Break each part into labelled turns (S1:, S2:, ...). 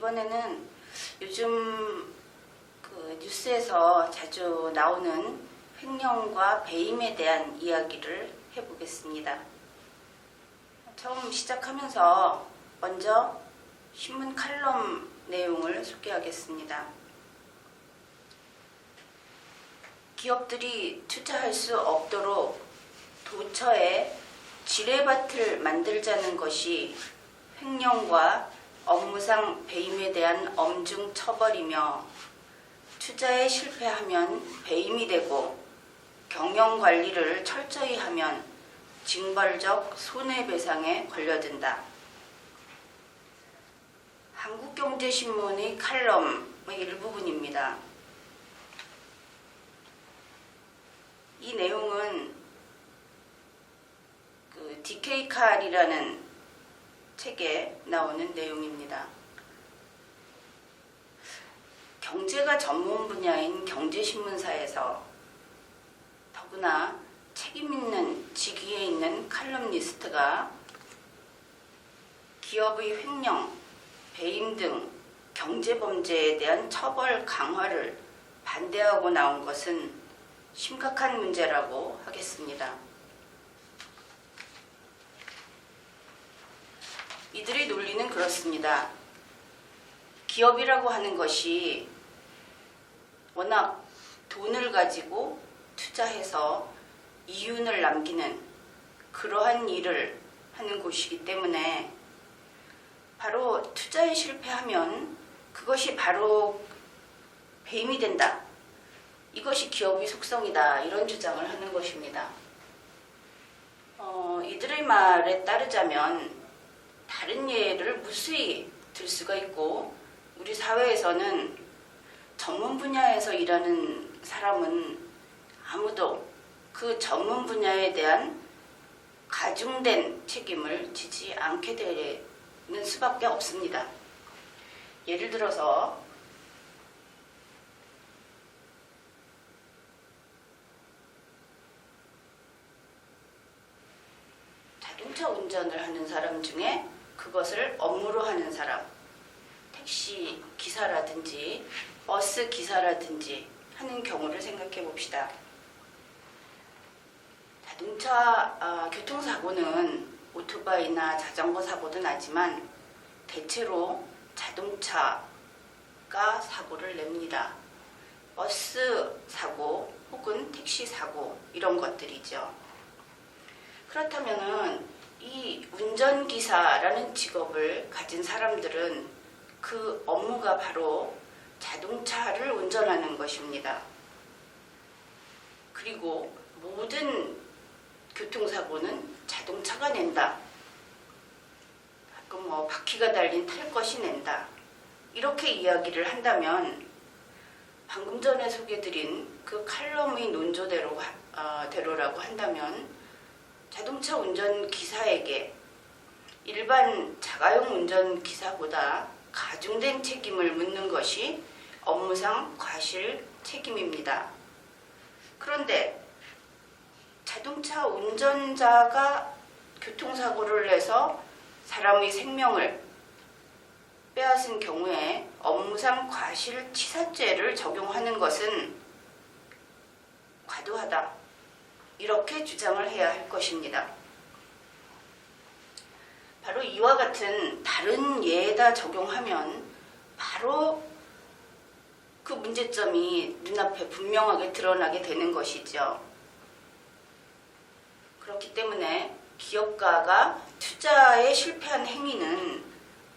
S1: 이번에는 요즘 그 뉴스에서 자주 나오는 횡령과 배임에 대한 이야기를 해보겠습니다. 처음 시작하면서 먼저 신문 칼럼 내용을 소개하겠습니다. 기업들이 투자할 수 없도록 도처에 지뢰밭을 만들자는 것이 횡령과 업무상 배임에 대한 엄중 처벌이며 투자에 실패하면 배임이 되고 경영 관리를 철저히 하면 징벌적 손해배상에 걸려든다. 한국경제신문의 칼럼의 일부분입니다. 이 내용은 그 DK 칼이라는 책에 나오는 내용입니다. 경제가 전문 분야인 경제신문사에서 더구나 책임 있는 직위에 있는 칼럼니스트가 기업의 횡령, 배임 등 경제범죄에 대한 처벌 강화를 반대하고 나온 것은 심각한 문제라고 하겠습니다. 이들의 논리는 그렇습니다. 기업이라고 하는 것이 워낙 돈을 가지고 투자해서 이윤을 남기는 그러한 일을 하는 곳이기 때문에 바로 투자에 실패하면 그것이 바로 배임이 된다. 이것이 기업의 속성이다. 이런 주장을 하는 것입니다. 어, 이들의 말에 따르자면 다른 예를 무수히 들 수가 있고 우리 사회에서는 전문 분야에서 일하는 사람은 아무도 그 전문 분야에 대한 가중된 책임을 지지 않게 되는 수밖에 없습니다. 예를 들어서 자동차 운전을 하는 사람 중에 그것을 업무로 하는 사람, 택시 기사라든지 버스 기사라든지 하는 경우를 생각해 봅시다. 자동차 아, 교통사고는 오토바이나 자전거 사고도 나지만 대체로 자동차가 사고를 냅니다. 버스 사고 혹은 택시 사고 이런 것들이죠. 그렇다면은 이 운전기사라는 직업을 가진 사람들은 그 업무가 바로 자동차를 운전하는 것입니다. 그리고 모든 교통사고는 자동차가 낸다. 가끔 뭐 바퀴가 달린 탈 것이 낸다. 이렇게 이야기를 한다면 방금 전에 소개드린 그 칼럼의 논조대로 어, 대로라고 한다면 자동차 운전 기사에게 일반 자가용 운전 기사보다 가중된 책임을 묻는 것이 업무상 과실 책임입니다. 그런데 자동차 운전자가 교통사고를 내서 사람의 생명을 빼앗은 경우에 업무상 과실 치사죄를 적용하는 것은 과도하다. 이렇게 주장을 해야 할 것입니다. 바로 이와 같은 다른 예에다 적용하면 바로 그 문제점이 눈앞에 분명하게 드러나게 되는 것이죠. 그렇기 때문에 기업가가 투자에 실패한 행위는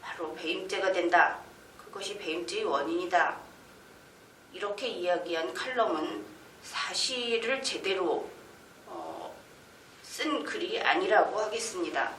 S1: 바로 배임죄가 된다. 그것이 배임죄의 원인이다. 이렇게 이야기한 칼럼은 사실을 제대로 어, 쓴 글이 아니라고 하겠습니다.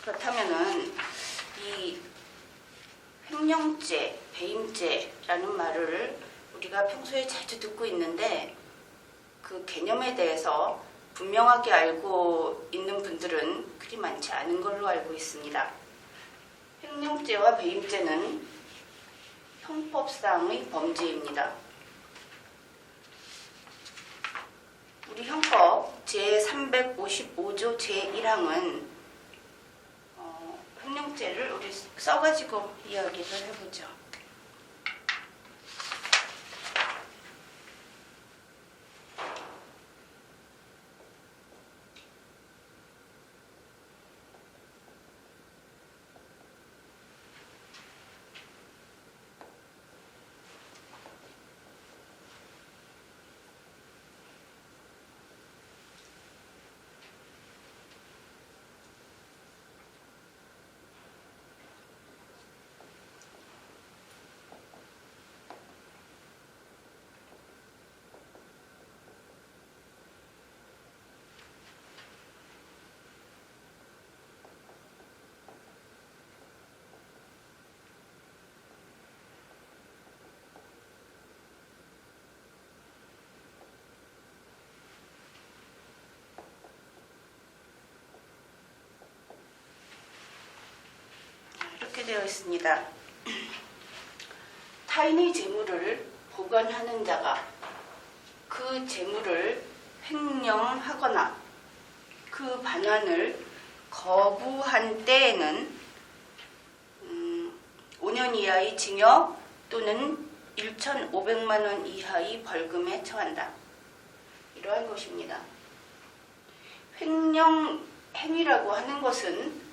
S1: 그렇다면은 이 횡령죄, 배임죄라는 말을 우리가 평소에 자주 듣고 있는데 그 개념에 대해서 분명하게 알고 있는 분들은 그리 많지 않은 걸로 알고 있습니다. 횡령죄와 배임죄는 형법상의 범죄입니다. 우리 형법 제355조 제1항은 어, 횡령죄를 우리 써가지고 이야기를 해보죠. 되어 있습니다. 타인의 재물을 보관하는 자가 그 재물을 횡령하거나 그 반환을 거부한 때에는 음, 5년 이하의 징역 또는 1,500만 원 이하의 벌금에 처한다. 이러한 것입니다. 횡령 행위라고 하는 것은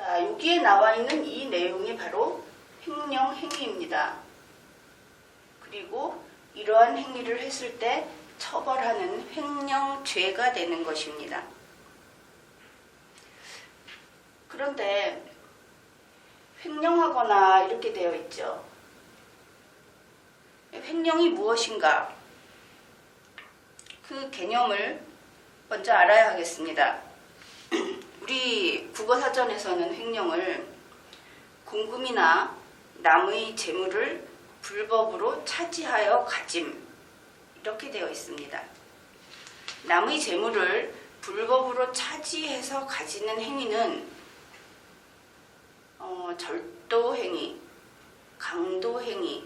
S1: 자, 여기에 나와 있는 이 내용이 바로 횡령 행위입니다. 그리고 이러한 행위를 했을 때 처벌하는 횡령죄가 되는 것입니다. 그런데 횡령하거나 이렇게 되어 있죠. 횡령이 무엇인가? 그 개념을 먼저 알아야 하겠습니다. 우리 국어사전에서는 횡령을 공금이나 남의 재물을 불법으로 차지하여 가짐 이렇게 되어 있습니다. 남의 재물을 불법으로 차지해서 가지는 행위는 어, 절도 행위, 강도 행위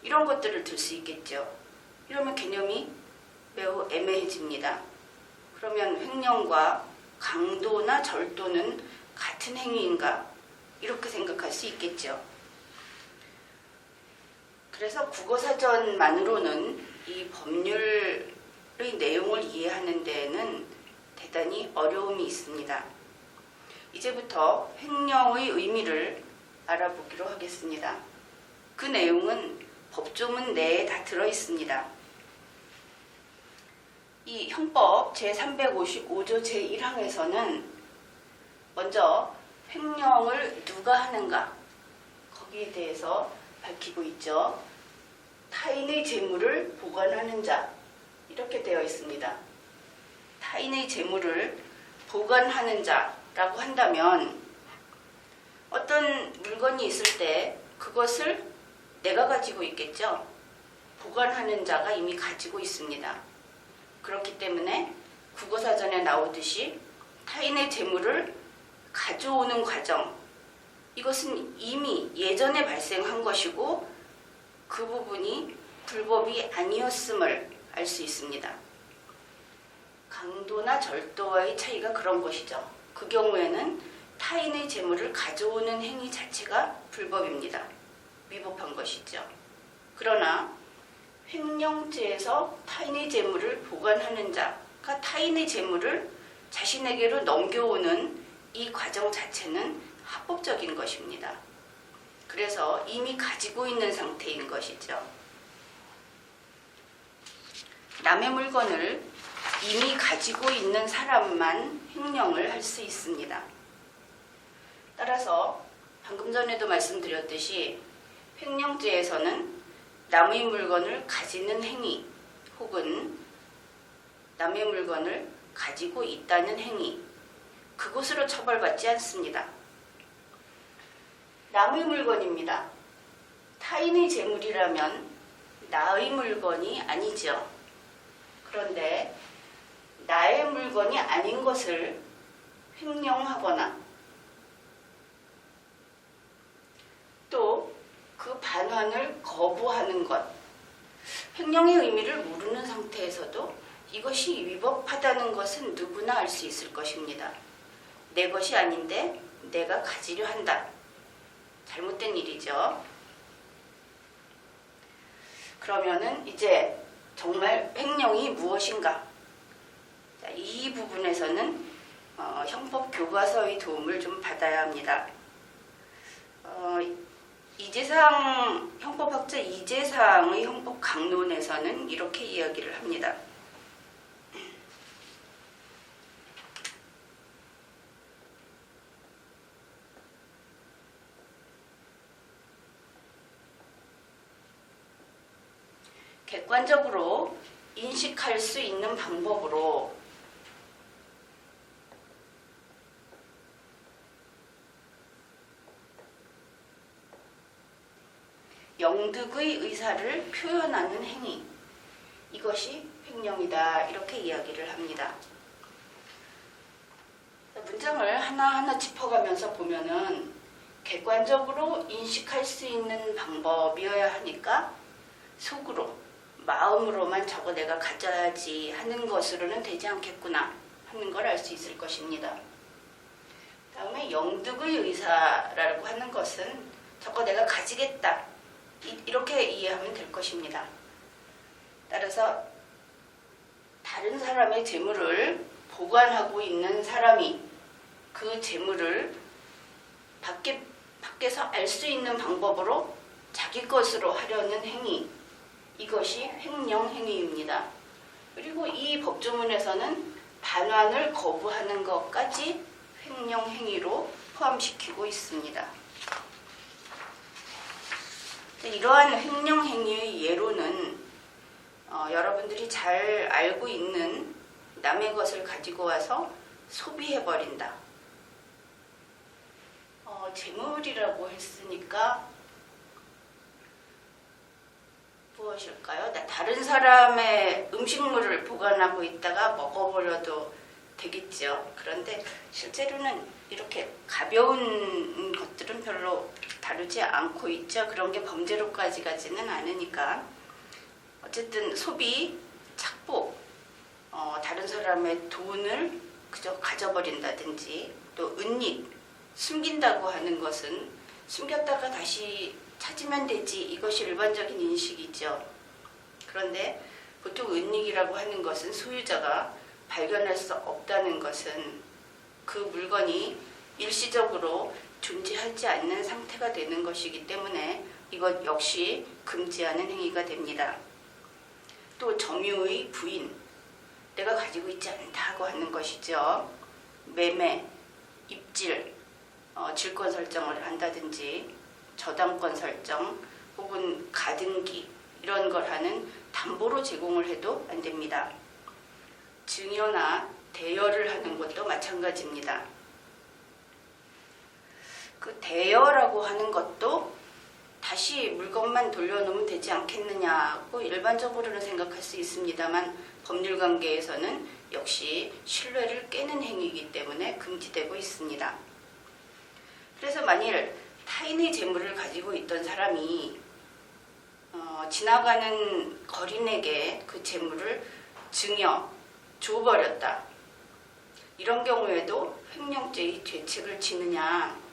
S1: 이런 것들을 들 수 있겠죠. 이러면 개념이 매우 애매해집니다. 그러면 횡령과 강도나 절도는 같은 행위인가? 이렇게 생각할 수 있겠죠. 그래서 국어사전만으로는 이 법률의 내용을 이해하는 데에는 대단히 어려움이 있습니다. 이제부터 횡령의 의미를 알아보기로 하겠습니다. 그 내용은 법조문 내에 다 들어 있습니다. 이 형법 제355조 제1항에서는 먼저 횡령을 누가 하는가 거기에 대해서 밝히고 있죠. 타인의 재물을 보관하는 자 이렇게 되어 있습니다. 타인의 재물을 보관하는 자라고 한다면 어떤 물건이 있을 때 그것을 내가 가지고 있겠죠. 보관하는 자가 이미 가지고 있습니다. 그렇기 때문에 국어사전에 나오듯이 타인의 재물을 가져오는 과정 이것은 이미 예전에 발생한 것이고 그 부분이 불법이 아니었음을 알 수 있습니다. 강도나 절도와의 차이가 그런 것이죠. 그 경우에는 타인의 재물을 가져오는 행위 자체가 불법입니다. 위법한 것이죠. 그러나 횡령죄에서 타인의 재물을 보관하는 자가 타인의 재물을 자신에게로 넘겨오는 이 과정 자체는 합법적인 것입니다. 그래서 이미 가지고 있는 상태인 것이죠. 남의 물건을 이미 가지고 있는 사람만 횡령을 할 수 있습니다. 따라서 방금 전에도 말씀드렸듯이 횡령죄에서는 남의 물건을 가지는 행위 혹은 남의 물건을 가지고 있다는 행위 그것으로 처벌받지 않습니다. 남의 물건입니다. 타인의 재물이라면 나의 물건이 아니죠. 그런데 나의 물건이 아닌 것을 횡령하거나 또 그 반환을 거부하는 것. 횡령의 의미를 모르는 상태에서도 이것이 위법하다는 것은 누구나 알 수 있을 것입니다. 내 것이 아닌데 내가 가지려 한다. 잘못된 일이죠. 그러면은 이제 정말 횡령이 무엇인가? 자, 이 부분에서는 어, 형법 교과서의 도움을 좀 받아야 합니다. 어, 이재상 형법학자 이재상의 형법 강론에서는 이렇게 이야기를 합니다. 객관적으로 인식할 수 있는 방법으로 영득의 의사를 표현하는 행위 이것이 횡령이다 이렇게 이야기를 합니다. 문장을 하나하나 짚어가면서 보면은 객관적으로 인식할 수 있는 방법이어야 하니까 속으로 마음으로만 저거 내가 가져야지 하는 것으로는 되지 않겠구나 하는 걸 알 수 있을 것입니다. 다음에 영득의 의사라고 하는 것은 저거 내가 가지겠다 이- 이렇게 이해하면 될 것입니다. 따라서 다른 사람의 재물을 보관하고 있는 사람이 그 재물을 밖에, 밖에서 알 수 있는 방법으로 자기 것으로 하려는 행위 이것이 횡령 행위입니다. 그리고 이 법조문에서는 반환을 거부하는 것까지 횡령 행위로 포함시키고 있습니다. 이러한 횡령 행위의 예로는 어, 여러분들이 잘 알고 있는 남의 것을 가지고 와서 소비해버린다. 어, 재물이라고 했으니까 무엇일까요? 나 다른 사람의 음식물을 보관하고 있다가 먹어버려도 되겠죠. 그런데 실제로는 이렇게 가벼운 것들은 별로 다루지 않고 있죠. 그런 게 범죄로까지 가지는 않으니까. 어쨌든 소비, 착복, 어, 다른 사람의 돈을 그저 가져버린다든지 또 은닉, 숨긴다고 하는 것은 숨겼다가 다시 찾으면 되지 이것이 일반적인 인식이죠. 그런데 보통 은닉이라고 하는 것은 소유자가 발견할 수 없다는 것은 그 물건이 일시적으로 존재하지 않는 상태가 되는 것이기 때문에 이것 역시 금지하는 행위가 됩니다. 또 점유의 부인, 내가 가지고 있지 않다고 하는 것이죠. 매매, 입질, 어, 질권 설정을 한다든지 저당권 설정 혹은 가등기 이런 걸 하는 담보로 제공을 해도 안 됩니다. 증여나 대여를 하는 것도 마찬가지입니다. 그 대여라고 하는 것도 다시 물건만 돌려놓으면 되지 않겠느냐고 일반적으로는 생각할 수 있습니다만 법률 관계에서는 역시 신뢰를 깨는 행위이기 때문에 금지되고 있습니다. 그래서 만일 타인의 재물을 가지고 있던 사람이 어, 지나가는 거린에게 그 재물을 증여, 줘버렸다. 이런 경우에도 횡령죄의 죄책을 지느냐?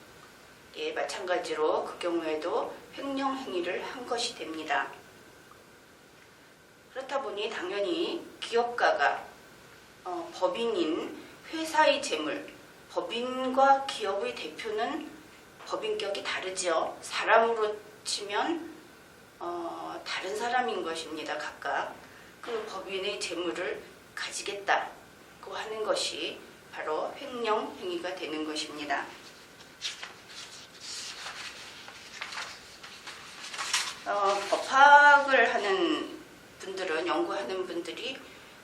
S1: 예, 마찬가지로 그 경우에도 횡령 행위를 한 것이 됩니다. 그렇다 보니 당연히 기업가가 어, 법인인 회사의 재물, 법인과 기업의 대표는 법인격이 다르죠. 사람으로 치면 어, 다른 사람인 것입니다. 각각 그 법인의 재물을 가지겠다고 하는 것이 바로 횡령 행위가 되는 것입니다. 어, 법학을 하는 분들은 연구하는 분들이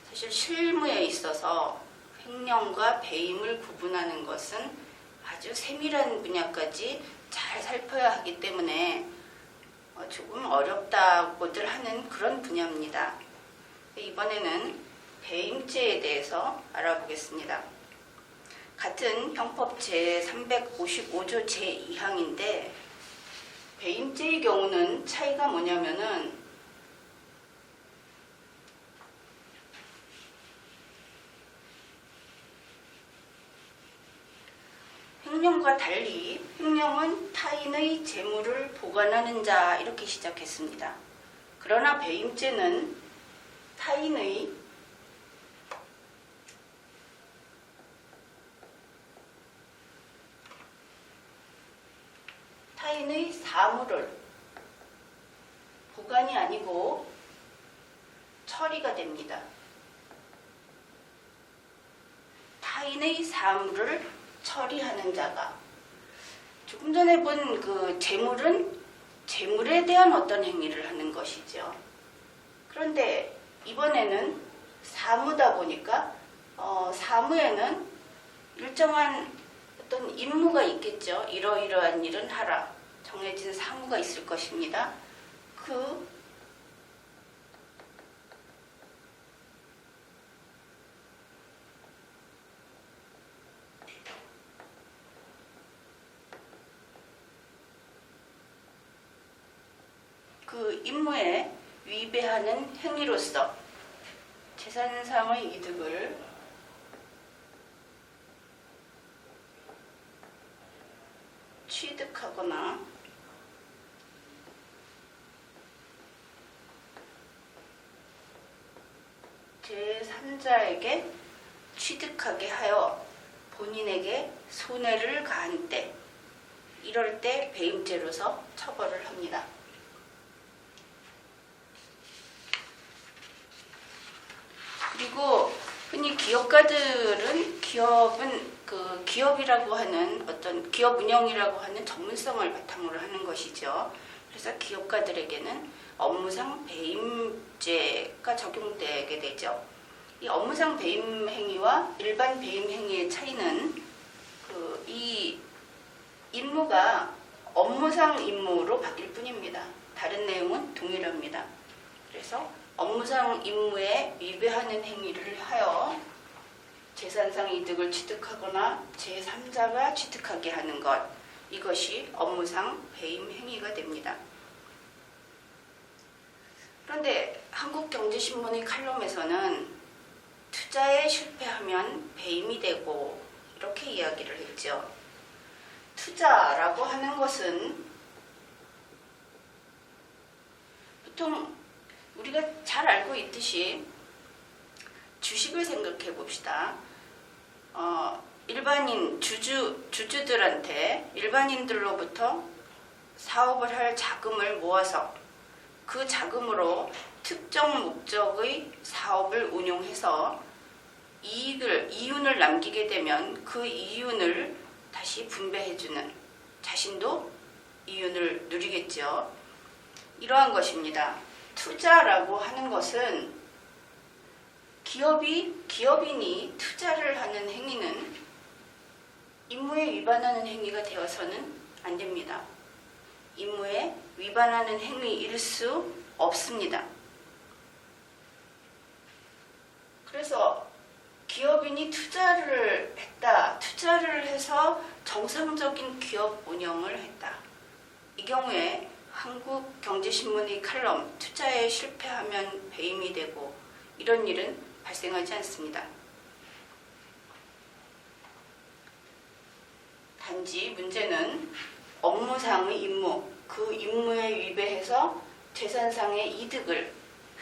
S1: 사실 실무에 있어서 횡령과 배임을 구분하는 것은 아주 세밀한 분야까지 잘 살펴야 하기 때문에 어, 조금 어렵다고들 하는 그런 분야입니다. 이번에는 배임죄에 대해서 알아보겠습니다. 같은 형법 제355조 제2항인데 배임죄의 경우는 차이가 뭐냐면은 횡령과 달리 횡령은 타인의 재물을 보관하는 자 이렇게 시작했습니다. 그러나 배임죄는 타인의 사물을 보관이 아니고 처리가 됩니다. 타인의 사물을 처리하는 자가 조금 전에 본 그 재물은 재물에 대한 어떤 행위를 하는 것이죠. 그런데 이번에는 사무다 보니까 어, 사무에는 일정한 어떤 임무가 있겠죠. 이러이러한 일은 하라. 정해진 사무가 있을 것입니다. 그 그 임무에 위배하는 행위로서 재산상의 이득을 취득하거나 제3자에게 취득하게 하여 본인에게 손해를 가한 때 이럴 때 배임죄로서 처벌을 합니다. 그리고 흔히 기업가들은 기업은 그 기업이라고 하는 어떤 기업 운영이라고 하는 전문성을 바탕으로 하는 것이죠. 그래서 기업가들에게는 업무상 배임죄가 적용되게 되죠. 이 업무상 배임 행위와 일반 배임 행위의 차이는 그 이 임무가 업무상 임무로 바뀔 뿐입니다. 다른 내용은 동일합니다. 그래서 업무상 임무에 위배하는 행위를 하여 재산상 이득을 취득하거나 제3자가 취득하게 하는 것 이것이 업무상 배임 행위가 됩니다. 그런데 한국경제신문의 칼럼에서는 투자에 실패하면 배임이 되고 이렇게 이야기를 했죠. 투자라고 하는 것은 보통 우리가 잘 알고 있듯이 주식을 생각해 봅시다. 어, 일반인 주주 주주들한테 일반인들로부터 사업을 할 자금을 모아서 그 자금으로 특정 목적의 사업을 운용해서 이익을 이윤을 남기게 되면 그 이윤을 다시 분배해주는 자신도 이윤을 누리겠죠. 이러한 것입니다. 투자라고 하는 것은 기업이 기업인이 투자를 하는 행위는 임무에 위반하는 행위가 되어서는 안 됩니다. 임무에 위반하는 행위일 수 없습니다. 그래서 기업인이 투자를 했다. 투자를 해서 정상적인 기업 운영을 했다. 이 경우에 한국경제신문의 칼럼 투자에 실패하면 배임이 되고 이런 일은 발생하지 않습니다. 단지 문제는 업무상의 임무, 그 임무에 위배해서 재산상의 이득을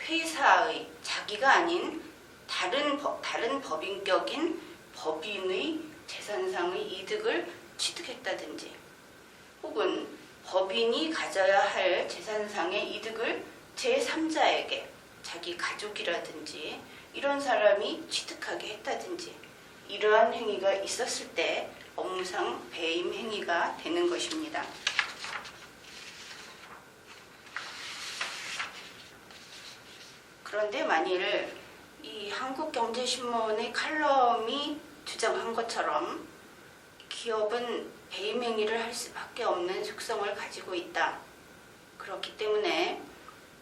S1: 회사의 자기가 아닌 다른 법, 다른 법인격인 법인의 재산상의 이득을 취득했다든지 혹은 법인이 가져야 할 재산상의 이득을 제3자에게 자기 가족이라든지 이런 사람이 취득하게 했다든지 이러한 행위가 있었을 때 업무상 배임 행위가 되는 것입니다. 그런데 만일 이 한국경제신문의 칼럼이 주장한 것처럼 기업은 배임 행위를 할 수밖에 없는 속성을 가지고 있다. 그렇기 때문에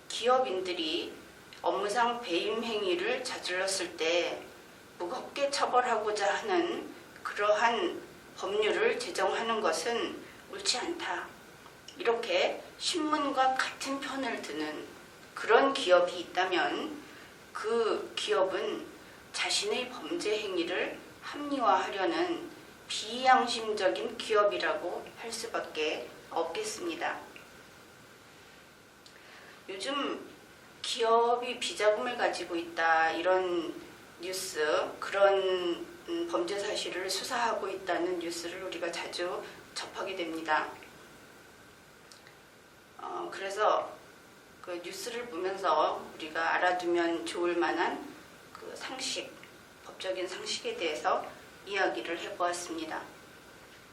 S1: 기업인들이 업무상 배임 행위를 저질렀을 때 무겁게 처벌하고자 하는 그러한 법률을 제정하는 것은 옳지 않다. 이렇게 신문과 같은 편을 드는 그런 기업이 있다면 그 기업은 자신의 범죄 행위를 합리화하려는 비양심적인 기업이라고 할 수밖에 없겠습니다. 요즘 기업이 비자금을 가지고 있다 이런 뉴스 그런 음, 범죄 사실을 수사하고 있다는 뉴스를 우리가 자주 접하게 됩니다. 어, 그래서 그 뉴스를 보면서 우리가 알아두면 좋을 만한 그 상식, 법적인 상식에 대해서 이야기를 해보았습니다.